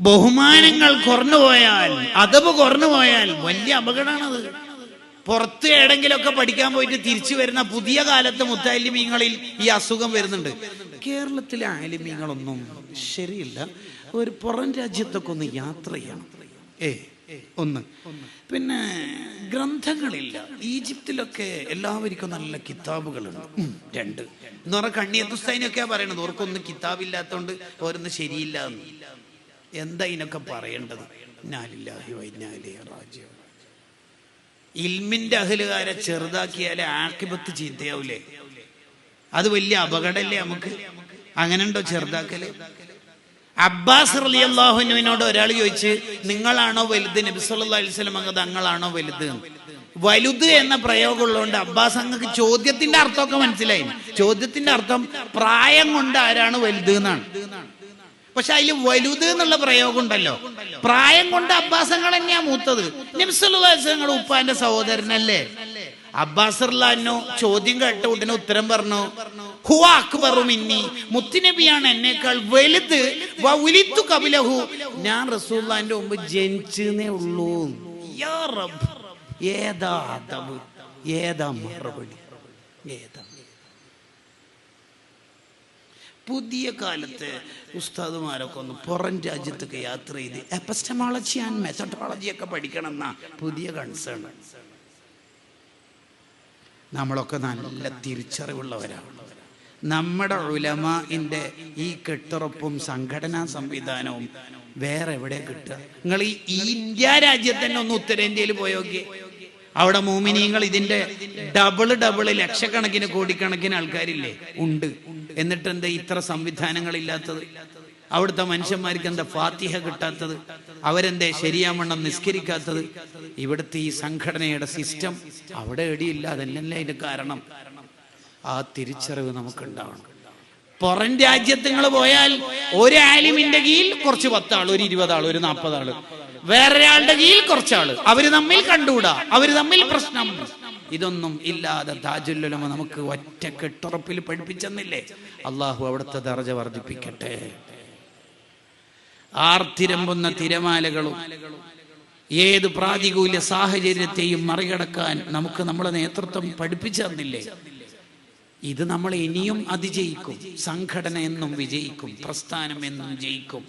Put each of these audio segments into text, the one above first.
ബഹുമാനങ്ങൾ കുറഞ്ഞു പോയാൽ അതവ് കുറഞ്ഞു പോയാൽ വലിയ അപകടമാണത്. പുറത്ത് എവിടെങ്കിലൊക്കെ പഠിക്കാൻ പോയിട്ട് തിരിച്ചു വരുന്ന പുതിയ കാലത്തെ മുത്താലിമീങ്ങളിൽ ഈ അസുഖം വരുന്നുണ്ട്. കേരളത്തിലെ ആലിമീങ്ങളൊന്നും ശരിയില്ല. ഒരു പുറം രാജ്യത്തൊക്കെ ഒന്ന് യാത്ര ചെയ്യണം. ഏ ഒന്ന്. പിന്നെ ഗ്രന്ഥങ്ങളില്ല. ഈജിപ്തിലൊക്കെ എല്ലാവർക്കും നല്ല കിതാബുകളുണ്ട്. രണ്ട്. എന്ന് പറഞ്ഞാൽ കണ്ണിയത്തുസ്തൈനൊക്കെയാ പറയണത്. ഓർക്കൊന്നും കിതാബില്ലാത്തോണ്ട് ഓരോന്ന് ശരിയില്ല എന്താ ഇതിനൊക്കെ പറയേണ്ടത്. ഇൽമിന്റെ അഹലുകാരെ ചെറുതാക്കിയാലേ ആക്കിപത്ത് ചീത്തയാവൂലേ? അത് വലിയ അപകടമല്ലേ നമുക്ക്? അങ്ങനെ ഉണ്ടോ ചെറുതാക്കൽ? അബ്ബാസ് റലി അള്ളാഹുനുവിനോട് ഒരാൾ ചോദിച്ച് നിങ്ങളാണോ വലുത്? നബി സല്ലല്ലാഹു അലൈഹി വസല്ലം അങ്ങ് തങ്ങളാണോ വലുത്? വലുത് എന്ന പ്രയോഗം ഉള്ളതുകൊണ്ട് അബ്ബാസ് അങ്ങക്ക് ചോദ്യത്തിന്റെ അർത്ഥമൊക്കെ മനസ്സിലായി. ചോദ്യത്തിന്റെ അർത്ഥം പ്രായം കൊണ്ട് ആരാണ് വലുത് എന്നാണ്. പക്ഷെ അതിൽ വലുത് എന്നുള്ള പ്രയോഗം ഉണ്ടല്ലോ പ്രായം കൊണ്ട് അബ്ബാസങ്ങൾ തന്നെയാ മൂത്തത്. നിമിഷങ്ങൾ ഉപ്പാന്റെ സഹോദരനല്ലേ? അബ്ബാസർലാനോ ചോദ്യം കേട്ട ഉടനെ ഉത്തരം പറഞ്ഞു ഹുവ അക്ബറു മിന്നി മുത്തുനബിയാണ് എന്നേക്കാൾ വലുത് വലിത്തു കപിലഹു ഞാൻ റസൂല്ലാന്റെ മുമ്പ് ജനിച്ചേ ഉള്ളൂ. ഏതാ ഏതാ മറുപടി ഏതാ പുതിയ കാലത്ത് ഉസ്താദുമാരൊക്കെ ഒന്ന് പുറം രാജ്യത്തൊക്കെ യാത്ര ചെയ്ത് എപ്പസ്റ്റമോളജി ആൻഡ് മെത്തഡോളജി ഒക്കെ പഠിക്കണം എന്നാ പുതിയ കൺസേൺ നമ്മളൊക്കെ നല്ല തിരിച്ചറിവുള്ളവരാണ്. നമ്മുടെ ഉലമാന്റെ ഈ കെട്ടുറപ്പും സംഘടനാ സംവിധാനവും വേറെ എവിടെ കിട്ടുക? നിങ്ങൾ ഈ ഇന്ത്യ രാജ്യത്ത് തന്നെ ഒന്ന് ഉത്തരേന്ത്യയിൽ പോയോക്കെ. അവിടെ മോമിനിയങ്ങൾ ഇതിന്റെ ഡബിൾ ഡബിൾ ലക്ഷക്കണക്കിന് കോടിക്കണക്കിന് ആൾക്കാരില്ലേ? ഉണ്ട്. എന്നിട്ട് എന്താ ഇത്ര സംവിധാനങ്ങളില്ലാത്തത്? അവിടുത്തെ മനുഷ്യന്മാർക്ക് എന്താ ഫാത്തിഹ കിട്ടാത്തത്? അവരെന്തേ ശരിയാവണ്ണം നിസ്കരിക്കാത്തത്? ഇവിടുത്തെ ഈ സംഘടനയുടെ സിസ്റ്റം അവിടെ എടിയില്ല അതല്ലല്ലേ അതിന്റെ കാരണം. ആ തിരിച്ചറിവ് നമുക്കുണ്ടാവണം. പുറം രാജ്യത്ത് നിങ്ങൾ പോയാൽ ഒരു ആലിമിന്റെ കീഴിൽ കുറച്ച് പത്താൾ ഒരു ഇരുപതാൾ ഒരു നാൽപ്പതാൾ വേറൊരാളുടെ കീഴിൽ കുറച്ചാൾ. അവർ തമ്മിൽ കണ്ടുകൂടാ. അവർ തമ്മിൽ പ്രശ്നം. ഇതൊന്നും ഇല്ലാതെ താജുല്ലുലമ നമുക്ക് ഒറ്റ കെട്ടുറപ്പിൽ പഠിപ്പിച്ചെന്നില്ലേ? അള്ളാഹു അവിടുത്തെ ദർജ വർദ്ധിപ്പിക്കട്ടെ. ആർത്തിരമ്പുന്ന തിരമാലകളും ഏത് പ്രാതികൂല്യ സാഹചര്യത്തെയും മറികടക്കാൻ നമുക്ക് നമ്മളെ നേതൃത്വം പഠിപ്പിച്ചു തന്നില്ലേ ഇത് നമ്മൾ ഇനിയും അതിജയിക്കും. സംഘടന എന്നും വിജയിക്കും. പ്രസ്ഥാനം എന്നും ജയിക്കും.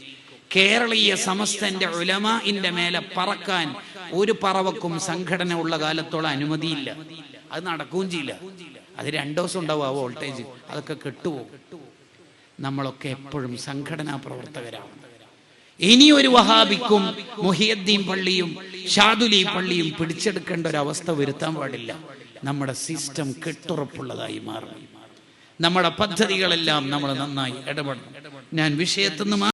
കേരളീയ സമസ്തന്റെ ഉലമാന്റെ മേലെ പറക്കാൻ ഒരു പറവക്കും സംഘടന ഉള്ള കാലത്തോളം അനുമതിയില്ല. അത് നടക്കുകയും ചെയ്യില്ല. അത് രണ്ടു ദിവസം ഉണ്ടാവും ആ വോൾട്ടേജ്. അതൊക്കെ കെട്ടുപോകും. നമ്മളൊക്കെ എപ്പോഴും സംഘടനാ പ്രവർത്തകരാണ്. ഇനി ഒരു വഹാബിക്കും മുഹിയദ്ദീൻ പള്ളിയും ഷാദുലി പള്ളിയും പിടിച്ചെടുക്കേണ്ട ഒരു അവസ്ഥ വരുത്താൻ പാടില്ല. നമ്മുടെ സിസ്റ്റം കെട്ടുറപ്പുള്ളതായി മാറണം നമ്മുടെ പദ്ധതികളെല്ലാം നമ്മൾ നന്നായി ഇടപെടണം. ഞാൻ വിഷയത്തുനിന്ന്